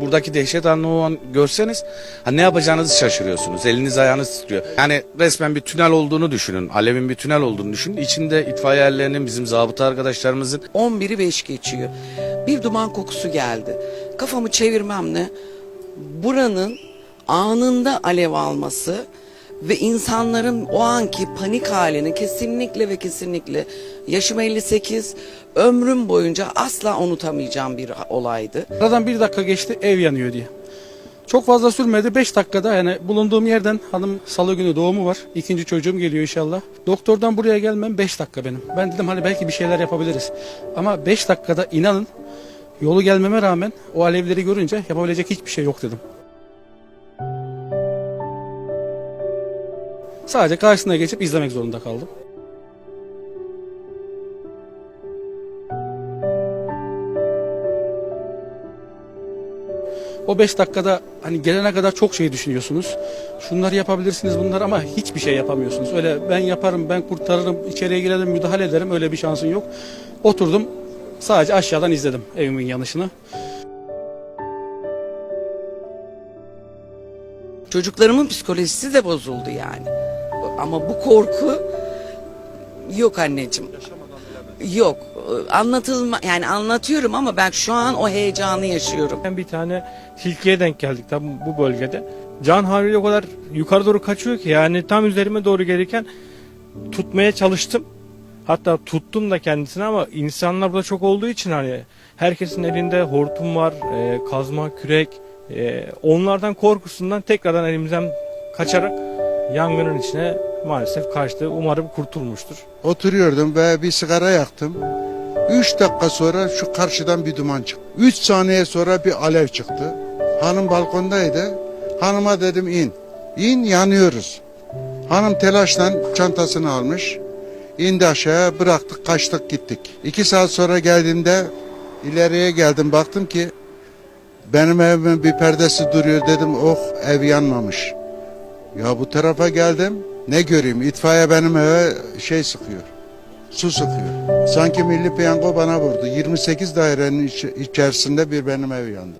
Buradaki dehşet anını o an görseniz ha, ne yapacağınızı şaşırıyorsunuz. Eliniz ayağınız titriyor. Yani resmen bir tünel olduğunu düşünün. Alevin bir tünel olduğunu düşünün. İçinde itfaiye erlerinin, bizim zabıta arkadaşlarımızın 11'i 5 geçiyor. Bir duman kokusu geldi. Kafamı çevirmemle buranın anında alev alması ve insanların o anki panik halini kesinlikle ve kesinlikle yaşım 58 ömrüm boyunca asla unutamayacağım bir olaydı. Aradan bir dakika geçti ev yanıyor diye. Çok fazla sürmedi 5 dakikada yani bulunduğum yerden hanım salı günü doğumu var. İkinci çocuğum geliyor inşallah. Doktordan buraya gelmem 5 dakika benim. Ben dedim hani belki bir şeyler yapabiliriz. Ama 5 dakikada inanın yolu gelmeme rağmen o alevleri görünce yapabilecek hiçbir şey yok dedim. Sadece karşısına geçip izlemek zorunda kaldım. O 5 dakikada hani gelene kadar çok şey düşünüyorsunuz. Şunları yapabilirsiniz bunlar ama hiçbir şey yapamıyorsunuz. Öyle ben yaparım, ben kurtarırım, içeriye girelim, müdahale ederim öyle bir şansın yok. Oturdum sadece aşağıdan izledim evimin yanışını. Çocuklarımın psikolojisi de bozuldu yani. Ama bu korku yok anneciğim. Yok anlatılma yani anlatıyorum ama ben şu an o heyecanı yaşıyorum. Bir tane tilkiye denk geldik tam bu bölgede. Can havliyle o kadar yukarı doğru kaçıyor ki yani tam üzerime doğru gelirken tutmaya çalıştım. Hatta tuttum da kendisini ama insanlar burada çok olduğu için hani herkesin elinde hortum var, e, kazma, kürek. E, onlardan korkusundan tekrardan elimizden kaçarak yangının içine maalesef kaçtı. Umarım kurtulmuştur. Oturuyordum ve bir sigara yaktım. Üç dakika sonra şu karşıdan bir duman çıktı. Üç saniye sonra bir alev çıktı. Hanım balkondaydı. Hanıma dedim in. İn yanıyoruz. Hanım telaşla çantasını almış. İndi aşağıya bıraktık kaçtık gittik. İki saat sonra geldiğimde ileriye geldim baktım ki benim evimin bir perdesi duruyor dedim oh ev yanmamış. Ya bu tarafa geldim ne göreyim itfaiye benim eve şey sıkıyor. Su sıkıyor. Sanki milli piyango bana vurdu. 28 dairenin iç- içerisinde bir benim ev yandı.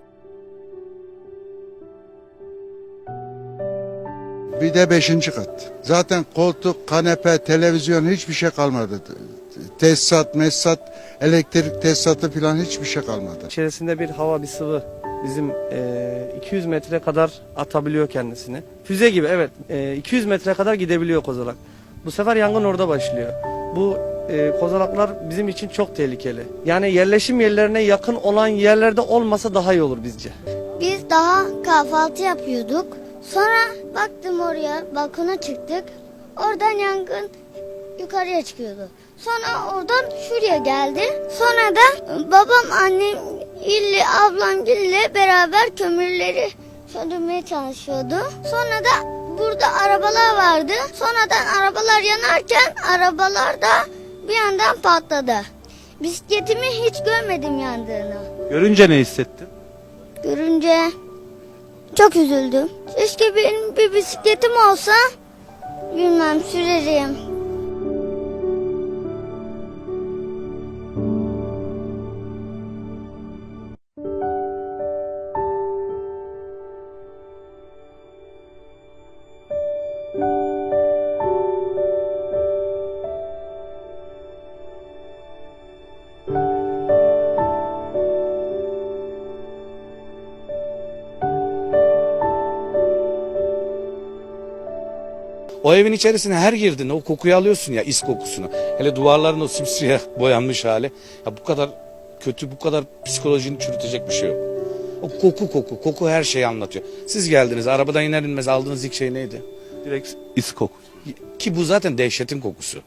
Bir de beşinci kat. Zaten koltuk, kanepe, televizyon hiçbir şey kalmadı. Tesisat, mesat, elektrik tesisatı falan hiçbir şey kalmadı. İçerisinde bir hava, bir sıvı bizim e, 200 metre kadar atabiliyor kendisini. Füze gibi evet e, 200 metre kadar gidebiliyor kozalak. Bu sefer yangın orada başlıyor. Bu e, kozalaklar bizim için çok tehlikeli. Yani yerleşim yerlerine yakın olan yerlerde olmasa daha iyi olur bizce. Biz daha kahvaltı yapıyorduk. Sonra baktım oraya balkona çıktık. Oradan yangın yukarıya çıkıyordu. Sonra oradan şuraya geldi. Sonra da babam annem ille ablam ille beraber kömürleri söndürmeye çalışıyordu. Sonra da burada arabalar vardı. Sonradan arabalar yanarken arabalar da bir yandan patladı. Bisikletimi hiç görmedim yandığını. Görünce ne hissettin? Görünce çok üzüldüm. Keşke benim bir bisikletim olsa bilmem sürerim. O evin içerisine her girdin o kokuyu alıyorsun ya is kokusunu. Hele duvarların o simsiyah boyanmış hali. Ya bu kadar kötü bu kadar psikolojini çürütecek bir şey yok. O koku koku koku her şeyi anlatıyor. Siz geldiniz arabadan iner inmez aldığınız ilk şey neydi? Direkt is kokusu. Ki bu zaten dehşetin kokusu.